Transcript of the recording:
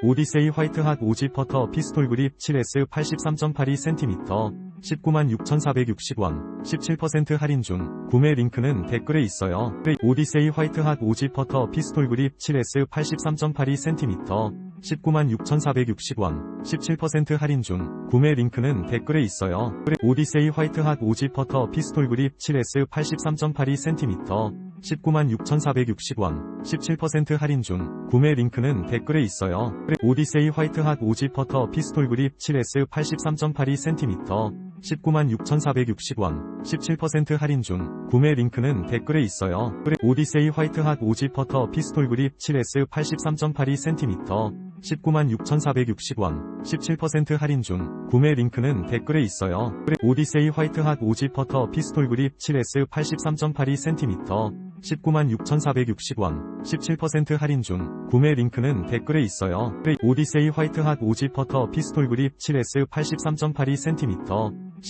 오디세이 화이트핫 오지 퍼터 피스톨 그립 7S 83.82cm 19만 6,460원 17% 할인 중 구매 링크는 댓글에 있어요. 오디세이 화이트핫 오지 퍼터 피스톨 그립 7S 83.82cm 19만 6,460원 17% 할인 중 구매 링크는 댓글에 있어요. 오디세이 화이트핫 오지 퍼터 피스톨 그립 7S 83.82cm 19만 6,460원 17% 할인 중 구매 링크는 댓글에 있어요. 오디세이 화이트핫 오지 퍼터 피스톨 그립 7S 83.82cm 19만 6,460원 17% 할인 중 구매 링크는 댓글에 있어요. 오디세이 화이트핫 오지 퍼터 피스톨 그립 7S 83.82cm 19만 6,460원 17% 할인 중 구매 링크는 댓글에 있어요. 오디세이 화이트핫 오지 퍼터 피스톨 그립 7S 83.82cm 19만 6,460원 17% 할인 중 구매 링크는 댓글에 있어요. 오디세이 화이트핫 오지 퍼터 피스톨 그립 7S 83.82cm